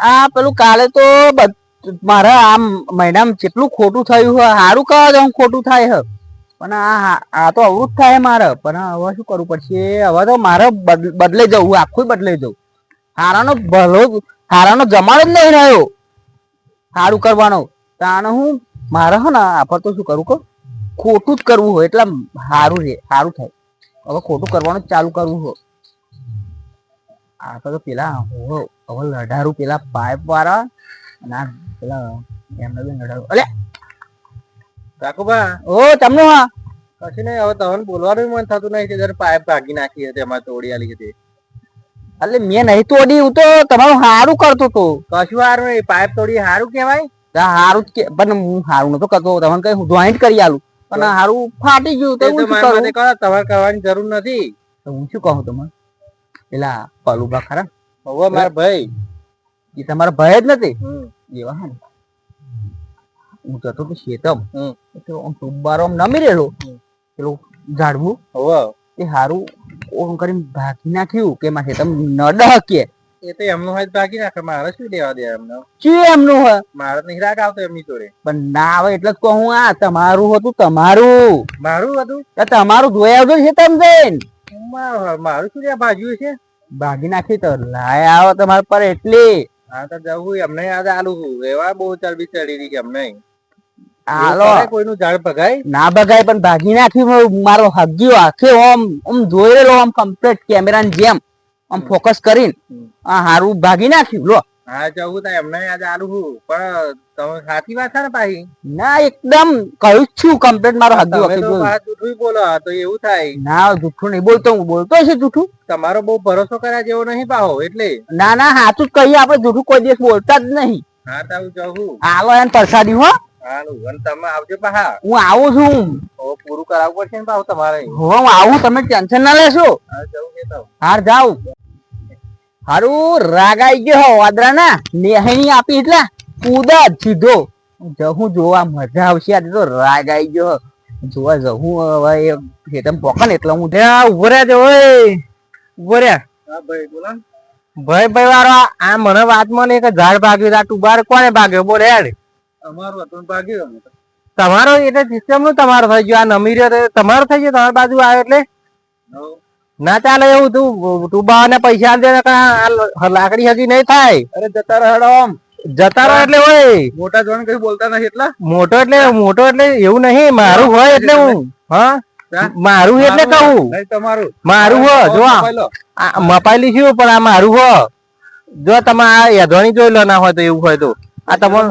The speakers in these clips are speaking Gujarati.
આ પેલું કાલે તો મારા આમ મહિનામાં જેટલું ખોટું થયું હોય સારું કહો તો ખોટું થાય હ. પણ આ આ તો અવરું જ થાય મારે. પણ હવે શું કરવું પડશે? હવે તો મારે બદલે જવું આખું બદલે જવું હારાનો ભલો હારાનો જમાડો જ નહીં રહ્યો. સારું કરવાનો. તાને હું, મારે હે ને આપણે તો શું કરવું કહો? ખોટું જ કરવું હોય, એટલે સારું રે સારું થાય. હવે ખોટું કરવાનું ચાલુ કરવું હોય. આ તો પેલા હો. હવે લઢારું પેલા પાઇપ વાળા અને આ પેલા એમને બી લઢારું અલે! કાકુબા ઓ તમને હા? કશું નહીં હવે તમને બોલવાનું મન થતું નહીં કે જયારે પાઇપ ભાગી નાખી હતી અમારે તોડી આલી હતી. એટલે મેં નહીં તોડી હું તો તમારું સારું કરતો તો. કશું સારું નહીં પાઇપ તોડી સારું કહેવાય. સારું જ કે પણ હું સારું નતો કરતો તમને કઈ હું જોઈન્ટ કરી આલું. પણ સારું ફાટી ગયું તો હું શું કરું તમારે કરવાની જરૂર નથી. તો હું શું કહું તમને? પેલા પલુભા ખરા હવે મારા ભાઈ. એ તમારા ભાઈ જ નથી? એવા હા હું જતો તો શેતમ. તો આમ ટુબ્બારો આમ નમી રહેલો. પેલું ઝાડવું. હવે. એ હારું ઓમ કરીને ભાગી નાખ્યું કે મારે શેતમ નડા કે એ તો એમનું હોય ભાગી નાખે. મારે શું દેવા દે એમને? ચી એમનું હોય? મારે નહીં રાગ આવતો એમની જોડે. પણ ના આવે એટલે જ કહું આ તમારું હતું તમારું. મારું હતું? તમારું જોઈ આવજો શેતમ તમે જઈને મારું શું ભાજ્યું છે? ભાગી નાખી તો લાય આવો તમારા પર એટલી. હા તો જવું એમને યાદ આલુ છું એવા બહુ ચરબી ચડી રહી છે એમને હાલો. કોઈનું ઝાડ ભગાય? ના ભગાય પણ ભાગી નાખી મારો- હગ્યો આખે ઓમ ઓમ જોઈ આમ કમ્પ્લીટ કેમેરા જેમ આમ ફોકસ કરીને. આ હારું ભાગી નાખ્યું લો. હા જવું તો એમને યાદ આલું છું પણ તમે સાચી વાત છે ને પાછી? ના એકદમ કહ્યું છું કમ્પ્લીટ મારો જૂઠું બોલો. તો એવું થાય. ના જૂઠું નહીં બોલતો હું બોલતો છે જૂઠું તમારો બહુ ભરોસો કર્યા જેવો નહીં પાહો એટલે. ના ના સાચું જ કહીએ આપણે જૂઠું કોઈ દિવસ બોલતા જ નહીં. હા તો હું. જવું આલો એને પરસાદી હો. હાલું અને તમે આવજો પાહા. હું આવું છું. પૂરું કરાવવું પડશે ને પાહું તમારે. હું આવું તમે ટેન્શન ના લેશો. હા જવું હાર જાવ હારું રાગ આઈ ગયો વાદરા ના નેહણી આપી એટલે કુદા જ સીધો. જહું જોવા મજા આવશે આજે તો રાગ આઈ ગયો જોવા જહું હવે ખેતમ પોકન એટલે હું ત્યાં ઊભો રહ્યા છે ઓય. ઊભો રહ્યા. ભાઈ બોલો ભાઈ ભાઈ વાળો આ મને વાત મને કે ઝાડ ભાગ્યું આ ટુબાર કોને ભાગ્યો? બોલે યાર અમારો હતું ભાગ્યો તમારો એટલે સિસ્ટમનું તમારો થઈ ગયો આ નમી રહ્યો તમારો થઈ ગયો તમારી બાજુ આવ્યો એટલે. ના ચાલે એવું તું તું ને પૈસા દે લાકડી હજી નહીં થાય. અરે જતા રહો આમ. જતા રહો એટલે હોય. મોટા જોન કઈ બોલતા નથી એટલા? મોટો એટલે મોટો એટલે એવું નહીં મારું હોય એટલે હું હા? મારું એટલે કહું. તમારું. મારું હો જો મપાયેલી છું પણ આ મારું હો. જો તમે આ યધવાણી જોઈ લો ના હોય તો એવું હોય તો. આ તમારું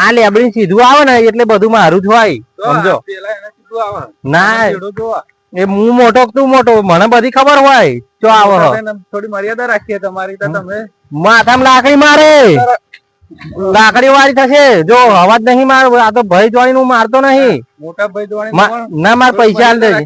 આ લેબડી સીધું આવે ને એટલે બધું મારું જ હોય સમજો? પેલા એને સીધું આવે. ના. એ હું મોટો તું મોટો? મને બધી ખબર હોય. જો આવો થોડી મર્યાદા રાખીએ તમારી તો તમે. માથામાં લાકડી મારે. લાકડી વાળી થશે. જો અવાજ નહીં માર. આ તો ભાઈ જોડી હું મારતો નહીં. મોટા ભાઈ જોવાની ના મારે પૈસા આલ દેજો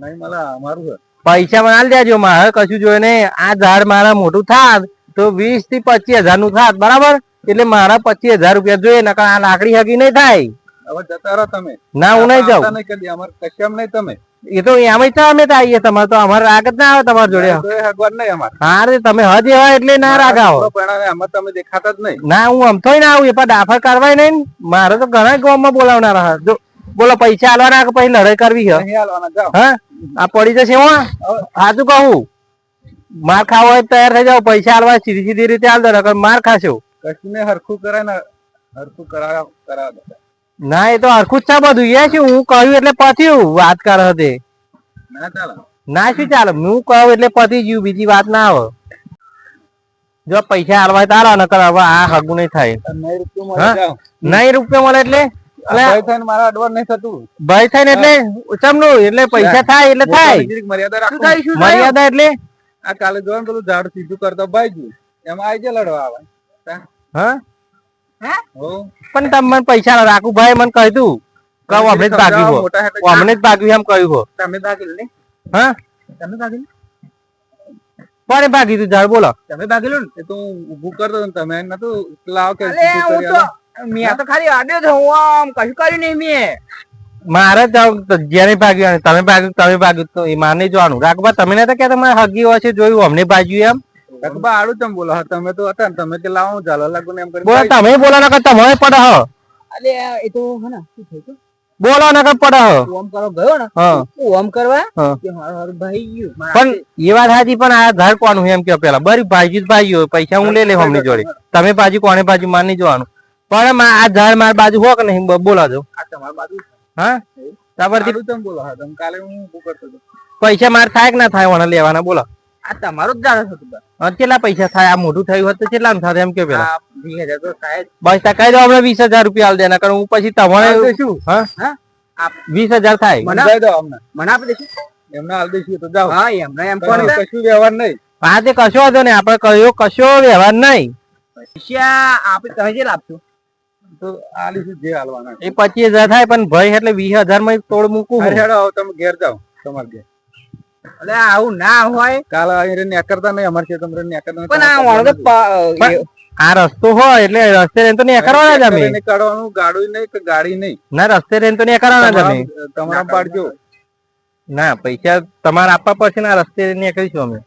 નહીં મને પૈસા મને આલ દેજો. મારે કશું જોઈએ નહીં. આ ઝાડ મારા મોટું થાત તો વીસથી પચીસ હજારનું થાત. બરાબર? એટલે મારા પચીસ હજાર રૂપિયા જોઈએ. નકર આ લાકડી હગી નહીં થાય. હવે જતા રહો તમે. ના હું નહીં જાઉં. નહીં કદી અમારે કશામ નહીં તમે. એ તો એમ જ અમે તો આવીએ તમારે તો અમારે રાગ જ ના આવે તમારા જોડે. તોય નહીં અમારે. હા રે તમે હજ એવા એટલે ના રાગ આવો. આપણો પરિણામે તમે દેખાતા જ નહીં. ના હું આમ થોડી ના આવું એ પણ ડાફર કરવાય નહીં મારે તો ઘણા ગામમાં બોલાવનારા હા. જો બોલો પૈસા આલવાના કે પછી લડાઈ કરવી છે. હા આ પડી જશે હું સાચું કહું? માર ખાવો હોય તૈયાર થઈ જાવ પૈસા આલવા સીધી સીધી રીતે આલ દો માર ખાશો. કશું ને હરખું કરાય ને હરખું કરાવ કરાવ. ના એ તો હરખું જ છે બધું. એ શું હું કહ્યું એટલે પત્યું વાત કર તે ના શું ચાલે? હું કહું એટલે પતી ગયું બીજી વાત ના આવે જો પૈસા આલવા તો આલો નકર હવે આ હગું નહીં થાય. નહીં રૂપિયું? મળે એટલે? ભય થાય ને એટલે ચમનું એટલે પૈસા થાય એટલે થાય. મર્યાદા એટલે? આ કાલે જો પેલું ઝાડ સીધું કરતો ભાઈ એમાં આઈ જાય લડવા આવે. હો? પણ તમે મને પૈસા ના રાખું. ભાઈ મને કહી દઉં. કહું અમને જ ભાગ્યું હો. અમને જ ભાગ્યું એમ કહ્યું હો. તમે ભાગેલું ને? હા? તમે ભાગેલું? કોને ભાગી તું ઝાડ? બોલો. તમે ભાગેલું ને? તું ઊભું કરતો તમે નતું લાવ કે. મેં તો ખાલી આડ્યો તો હું આમ કશું કર્યું નહીં મેં. મારે જેને ભાગ્યું તમે ભાગ્યું તમે ભાગ્યું તો એ મારે નહીં જોવાનું. રાખવા તમે નતા કે તમારે હગી હોય છે જોયું અમને ભાગ્યું એમ. રકબા આડું તમે બોલો? તમે તો હતા ને તમે કે લાવો ચાલો લાગુ ને એમ કરી બોલો તમે બોલો કરતા મને પડે હ. અલે એ તો હે ને શું થયું તું? બોલો કર પડે હ. ઓમ કરો ગયો ને? હું. ઓમ કરવા? કે મારું હારું ભાઈ ગયું પણ એ વાત સાચી પણ આ ઘર કોનું એમ કે પેલા? બરી ભાઈ ભાઈઓ પૈસા હું લઈ લે હમની જોડે. તમે પાછી કોને પાછી માર નહીં જોવાનું. પણ આ ઝાડ માર બાજુ હો કે નહીં બોલાજો બોલા દો આ તમારી બાજુ હા? તાપરથી તમે બોલો? હા તમે કાલે હું કરતો પૈસા માર થાય કે ના થાય વણા લેવાના બોલો. આ તમારું જ જાણ હતું કેટલા પૈસા થાય? આ મોટું થયું હોત કેટલા થાય એમ કે પેલા? વીસ હજાર તો થાય બસ કહી દો હમણાં વીસ હજાર રૂપિયા હાલ દેના. કારણ હું પછી તમારે શું હા? આ વીસ હજાર થાય. મને- દો અમને મને આપી દેશું એમને હાલ દઈશું તો જાઓ. હા એમને એમ કોણ કશું વ્યવહાર નહીં. હા તે કશો વાંધો ને આપણે કયો કશો વ્યવહાર નહીં. પૈસા આપણે તમે જે તો હાલવાના એ પચીસ હજાર થાય પણ ભાઈ એટલે વીસ હજારમાં તોડ મૂકું તમે ઘેર જાઓ. તમારે ઘેર. એટલે આવું ના હોય. કાલે અહીં નેકરતા નહીં અમારે છે તમને નેકરતા પણ આ વાળો તો પ- પણ- આ રસ્તો હોય એટલે રસ્તે રેન તો નહીં કરવાના જ અમે. કાઢવાનું ગાડું નહીં કે ગાડી નહીં. ના રસ્તે રેન તો કરવાના જ અમે. તમારા પાડજો. ના પૈસા તમારે આપવા પડશે ને આ રસ્તે નહીં કરીશું અમે.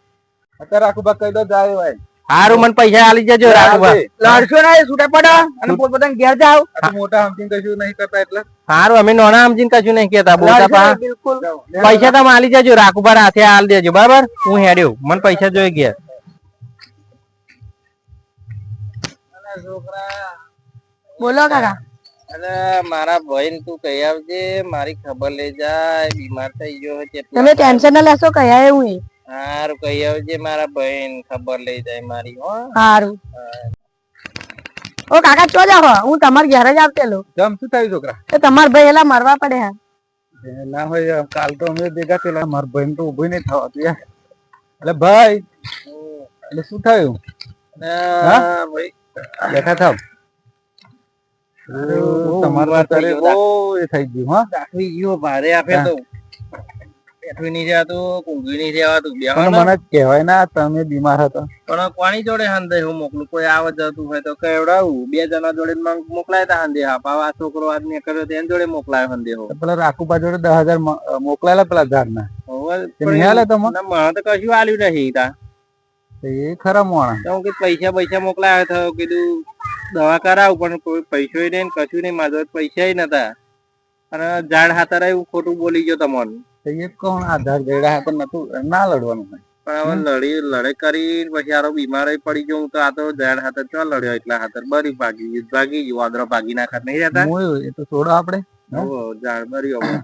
અત્યારે આખું બા કહી દો જાય ભાઈ હારું મને પૈસા આલી જજો રાખવા લડશો ના છૂટા પડો. અને પોતપોતાને ઘેર જાઓ. આ તો મોટા સમથિંગ કશું નહીં કરતા એટલે? હારું અમે નોના સમજીને કશું નહીં કેતા બોલતા લડશો પા. નહીં બિલકુલ. પૈસા તમે આલી જજો રાખું હાથે આલ દેજો. બરાબર? હું હેડ્યો. મને પૈસા જોઈ ગયા બોલો કાકા. અરે મારા ભાઈ તું કહી આવજે મારી ખબર લઈ જાય બીમાર થઈ ગયો તમે ટેન્શન ના લેશો કયા એવું એ. હારું કહી આવજે મારા બહેન ખબર લઈ જાય મારી હો. સારું ઓ કાકા ચો જાવ હું? તમારા ઘરે જ આવતેલો જમ શું થયું છોકરા? એ તમાર ભાઈ એલા મરવા પડે હા. ના હોય કાલ તો અમે ભેગા થયેલા મારા બહેન તો ઊભી નહીં થવાતું યાર એટલે ભાઈ એટલે શું થયું? ભાઈ બેઠા થાવ. તમારા બહુ એ થઈ ગયું હા. રાખવી ગયો ભારે આપે તો. બેઠું નહીં રહેવાતું ઊંઘી નહીં રહેવાતું પણ મને કહેવાય ના તમે બીમાર હતા. પણ કોની જોડે હંદે હું મોકલું? કોઈ આવ જતું હોય તો કેવડાવું? બે જણા જોડે મોકલાય તા હંદે હા પાવ છોકરો છોકરો ને કર્યો તો જોડે મોકલાય હંદે હો. પેલા રાખુબા જોડે દસ હજાર મોકલાયેલા પેલા હાલે ના, મને તો કશું આલ્યું નહીં તા. એ ખરા મોણા. તો હું પૈસા પૈસા મોકલાયા તો કીધું દવા કરાવું પણ કોઈ પૈસો નહીં કશું નહીં. મારા પૈસા નતા. અને ઝાડ હાથા રહ્યું ખોટું બોલી ગયો તમને. તો એ કોણ આધાર ગયડા હતા નતું ના લડવાનું હોય. પણ હવે લડી લડે કરી પછી આરો બીમાર પડી ગયો તો આ તો ઝાડ હાથે ચો લડ્યો એટલા હાથે બરી ભાગી ગયું ભાગી ગયું વાદળો ભાગી નાખા નહીં રહેતા? એ તો છોડો આપણે હો,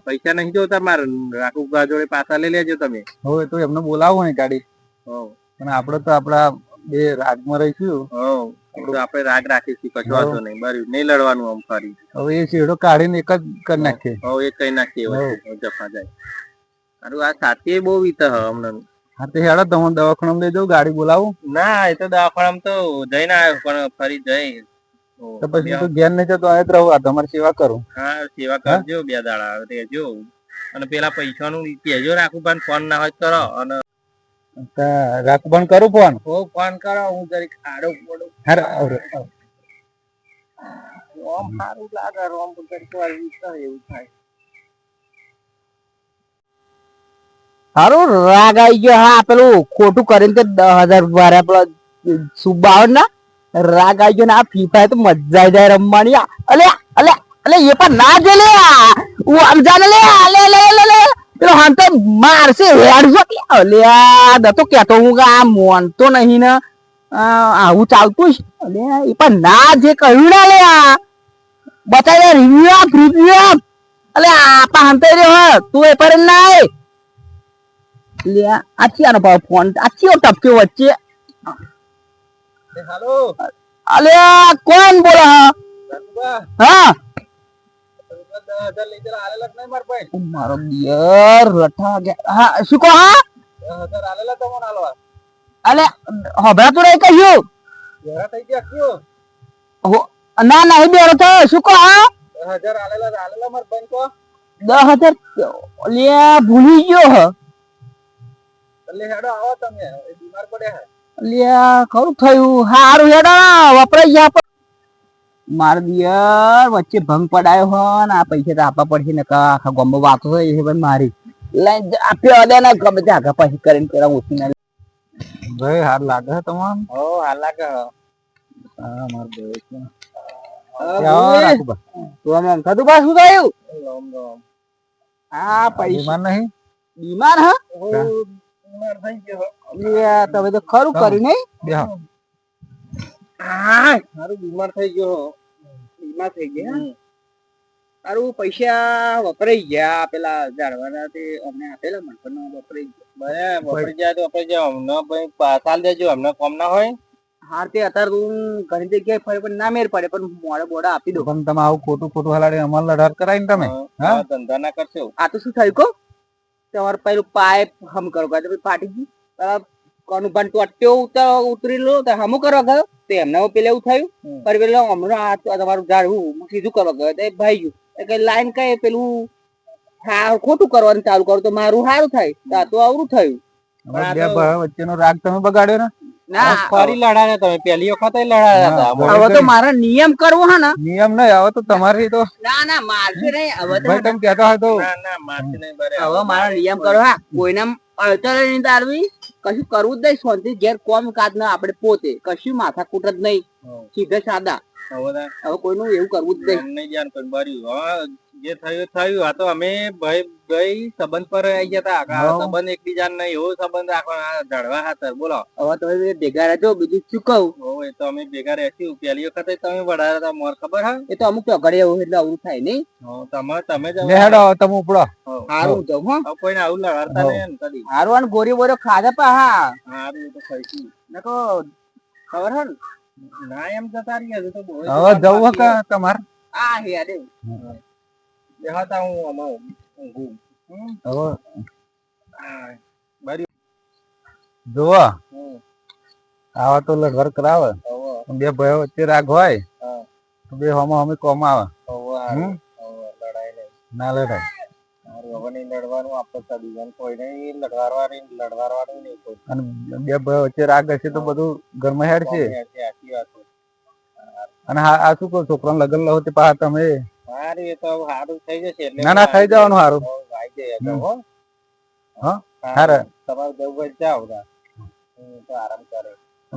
પૈસા નહીં જોતા મારે રાખું ગાજોડે પાછા લઈ લેજો તમે. હવે તો એમને બોલાવો ને ગાડી. હો. પણ આપડે તો આપડા બે રાગમાં રહીશું. હો તો આપણે રાગ રાખીશું કશું વાંધો નહીં બરી નહીં લડવાનું આમ ફરી. હવે એ શેડો કાઢીને એક જ કરી નાખીએ. હો એ કઈ નાખીએ જફા જાય. આ સાથે બહુ વીતે હ હમણાં. હા તે હેડો તમે દવાખાના લઈ જાઉં ગાડી બોલાવું. ના એ તો દવાખાનામાં તો જઈને આવ્યો પણ ફરી જઈ. તો પછી તું ઘેર નહીં જતો અહીં રહું આ તમારી સેવા કરું. હા સેવા કરજો બે દાડા રહેજો અને પેલા પૈસાનું કહેજો રાખું ફોન ના હોય કરો. અને રાખ કરું ફોન? હો ફોન કરો હું જરીક આડો પડું હારે આવરે ઓમ સારું લાગે રોમ જરીક વાર એવું થાય. હારું, રાગ આવી ગયો. હા પેલું ખોટું કરીને તે દસ હજાર વાળા પેલા સુબ્બા આવે ને? રાગ આવી ગયો ને, આ ફ્રી ફાયર તો મજા આવી જાય રમવાની. આ. અલે અલે અલે, એ પણ ના જો લે હું સમજા ને લે લે લે લે લે. પેલો તો મારશે હેડશો કે અલે, આ તો કેતો હું કે આ મોનતો નહીં ને. આ, આવું ચાલતું છે. અલે એ પણ ના જે કહ્યું ના લે આ. બતાવી રિવ્યુ આપ રિવ્યુ આપ. અલે આપા હંતાઈ રહ્યો તું એ પર ના આય લે આ ચિયાનો ભાવ ફોન આ ચિયો ટપક્યો વચ્ચે હેલો અલે કોણ બોલે હા મારા દિયર રઠા ગયા હા શું કહો હા અલે હભરા તો રહી કહ્યું કયો ના ના બેરો તો શું કહો હા દસ હજાર ભૂલી ગયો એટલે હેડો આવો તમે. એ બીમાર પડ્યા હે. લે ખરું થયું. હારું હેડો વપરાઈ ગયા માર દિયર વચ્ચે ભંગ પડાયો હો ને આ પૈસા તો આપવા પડશે ને આખા ગામમાં વાતો થઈ છે ભાઈ મારી. આપ્યો ને ગમે આગા પાછી કરીને પેલા ઓછી ના ભાઈ હાર લાગે તમામ હો હાર લાગે હે. માર ભાઈ છે તો આમ આમ બા શું થયું? રામ રામ. આ પૈસા. બીમાર નહીં? બીમાર હો, બીમાર થઈ ગયો. અલ્યા, તમે તો ખરું કર્યું નહીં? બેહો. હા. મારું બીમાર થઈ ગયો. બીમાર થઈ ગયા? તારું પૈસા વપરાઈ ગયા પેલા ઝાડવાના તે અમને આપેલા મનપણનો વપરાઈ ગયા. બરાબર. જાય તો વપરાઈ જાય અમને ભાઈ પાછા દેજો. અમને કોમ ના હોય. હાર તે અત્યારે હું ઘણી જગ્યાએ ફરે પણ ના મેર પડે. પણ મોડે બોડા આપી દો પણ તમે આવું ખોટું ખોટું હલાડે અમાર લડાર કરાય ને તમે. હા? ધંધા ના કરશો. આ તો શું થયું કો તમારે પેલું પાઇપ હમ કરો કાં ફાટી ગયું. કોનું ભાન તો ઉતર ઉતરી લો તો હમું કરવા ગયો તો એમને પેલે એવું થયું. પર પેલો હમણાં આ તમારું ઝાડવું સીધું કરવા ગયો તો ભાઈ ગયું. એટલે લાઈન કઈ પેલું હા ખોટું કરવાનું ચાલુ કરું. તો મારું સારું થાય. તો આ તો આવરું થયું. વચ્ચેનો રાગ તમે બગાડ્યો ને? ના. ફરી લડાયા તમે. પહેલી વખત લડાયા હતા. હવે તો મારે નિયમ કરવો હે ને. નિયમ નહીં હવે તો તમારી તો ના ના મારશે નહીં. હવે તો તમે કહેતા હોય તો ના ના મારથી નહીં બરે હવે મારા નિયમ કરો હા. કોઈને અડતર નહીં તારવી કશું કરવું જ નહીં. શાંતિ ઘેર કોમ કાજ ના આપણે પોતે. કશું માથા કૂટ જ નહીં. સીધા સાદા. હવે કોઈનું એવું કરવું જ નહીં. નહીં જાણ કોઈ બર્યું હા જે થયું થયું. આ તો અમે ભાઈ ભાઈ સંબંધ પર આવી ગયા હતા. સંબંધ એકબીજા નહીં એવો સંબંધ રાખવાનો આ ખાતર. બોલો. હવે તમે ભેગા રહેજો બીજું શું કહું? એ તો અમે ભેગા રહેશું. પહેલી વખત તમે વડાયા હતા મોર ખબર હા? એ તો અમુક ચોઘડે એવું એટલે આવું થાય નહીં. તમે તમે જ હેડો તમે ઉપડો. સારું જવું હા. કોઈને આવું લડાડતા નહીં કદી. સારું અને ગોરી બોરી ખાધા પા હા. હારું એ તો ખાઈશું. નકો ખબર હે ના? એમ જતા રહી હજુ તો બહુ હવે જવું કે તમારે? આ હે અરે બેહતા હું આમાં ઊંઘું. હવે. જોવો હમ. આવા તો લડવર કરાવે. બે ભાઈઓ વચ્ચે રાગ હોય. તો બે હમો હમી કોમ આવે. ના લડાય. અને બે ભાઈ વચ્ચે રાગ હશે તો બધું ઘરમાં હેડ છે. અને હા આ શું કહો છોકરા લગ્ન લો તે પાછા તમે? હારું, એ તો સારું થઈ જશે એટલે ના ના થઈ જવાનું સારું હવે જાય હો. હા? હારું. તમારે જવું હોય હું તો આરામ કરે